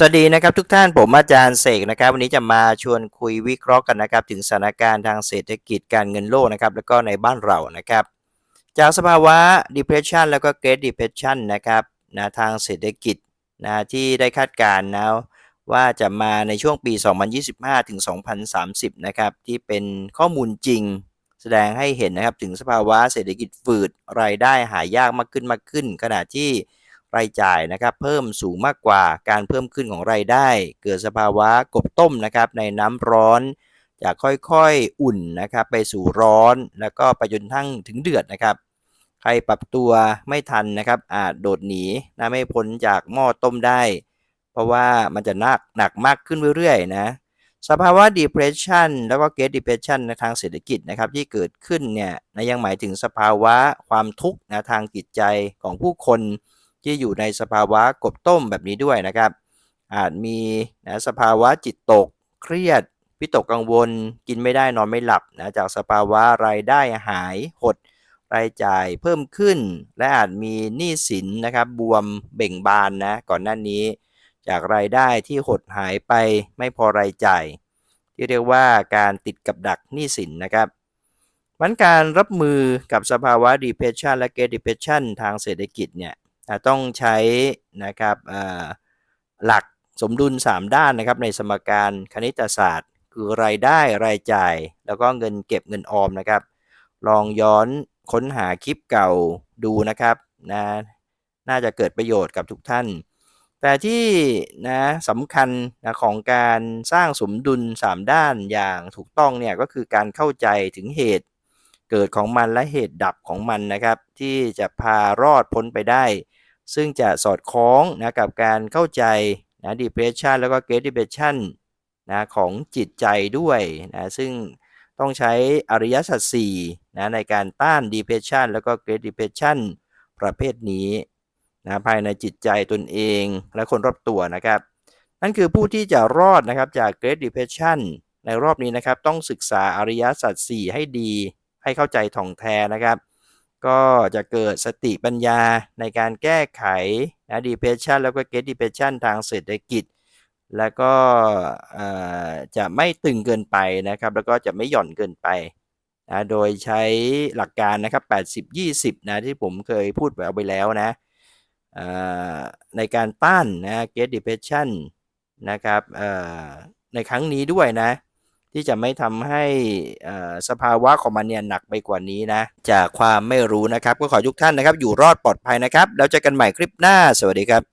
สวัสดีนะครับทุกท่านผมอาจารย์เสกนะครับ วันนี้จะมาชวนคุยวิเคราะห์กันนะครับ ถึงสถานการณ์ทางเศรษฐกิจการเงินโลกนะครับ แล้วก็ในบ้านเรานะครับ จากสภาวะ depression แล้วก็ great depression นะครับนะทางเศรษฐกิจนะที่ได้คาดการณ์นะว่าจะมาในช่วงปี 2025 ถึง 2030 นะครับ ที่เป็นข้อมูลจริงแสดงให้เห็นนะครับ ถึงสภาวะเศรษฐกิจฝืดรายได้หายากมากขึ้นมากขึ้น ขณะที่ รายจ่ายนะครับเพิ่มสูงมากกว่าการเพิ่มขึ้นของรายได้ เกิดสภาวะกบต้มนะครับในน้ำร้อนจากค่อยๆอุ่นนะครับไปสู่ร้อนแล้วก็ไปจนทั้งถึงเดือดนะครับ ใครปรับตัวไม่ทันนะครับอาจโดดหนีนะไม่พ้นจากหม้อต้มได้ เพราะว่ามันจะหนักหนักมากขึ้นเรื่อยๆนะสภาวะ depression แล้วก็ great depression ในทางเศรษฐกิจนะครับที่เกิดขึ้นเนี่ยนะยังหมายถึงสภาวะความทุกข์นะทางจิตใจของผู้คน ที่อยู่ในสภาวะกบต้มแบบนี้ด้วยนะครับ อาจมีนะสภาวะจิตตก เครียดวิตกกังวล กินไม่ได้นอนไม่หลับนะจากสภาวะรายได้หายหดรายจ่ายเพิ่มขึ้น และอาจมีหนี้สินนะครับบวมเบ่งบานนะก่อนหน้านี้ จากรายได้ที่หดหายไปไม่พอรายจ่าย ที่เรียกว่าการติดกับดักหนี้สินนะครับมันการรับมือกับสภาวะ depression และ great depression ทางเศรษฐกิจเนี่ย ต้องใช้นะครับหลักสมดุล 3 ด้านนะครับในสมการคณิตศาสตร์ คือรายได้รายจ่าย แล้วก็เงินเก็บเงินออมนะครับ ลองย้อนค้นหาคลิปเก่าดูนะครับนะน่าจะเกิดประโยชน์กับทุกท่าน แต่ที่นะสำคัญนะของการสร้างสมดุล 3 ด้านอย่างถูกต้องเนี่ยก็คือการเข้าใจถึงเหตุเกิดของมันและเหตุดับของมันนะครับ ที่จะพารอดพ้นไปได้ ซึ่งจะสอดคล้องนะกับการเข้าใจนะ depression แล้วก็ great depression นะของจิตใจด้วยนะซึ่งต้องใช้อริยสัจ4นะในการต้าน depression แล้วก็ great depression ประเภทนี้นะภายในจิตใจตนเองและคนรอบตัวนะครับ นั่นคือผู้ที่จะรอดนะครับจาก great depression ในรอบนี้นะครับ ต้องศึกษาอริยสัจ4ให้ดีให้เข้าใจถ่องแท้นะครับ ก็จะเกิดสติปัญญาในการแก้ไขนะ depression แล้วก็ get depression ทางเศรษฐกิจ แล้วก็จะไม่ตึงเกินไปนะครับ แล้วก็จะไม่หย่อนเกินไปนะโดยใช้หลักการนะครับ 80-20 นะที่ผมเคยพูดไปเอาไปแล้วนะในการต้านนะ get depression นะครับในครั้งนี้ด้วยนะ ที่จะไม่ทำให้สภาวะของมันเนี่ยหนักไปกว่านี้นะ จากความไม่รู้นะครับ ก็ขอทุกท่านนะครับ อยู่รอดปลอดภัยนะครับ แล้วเจอกันใหม่คลิปหน้า สวัสดีครับ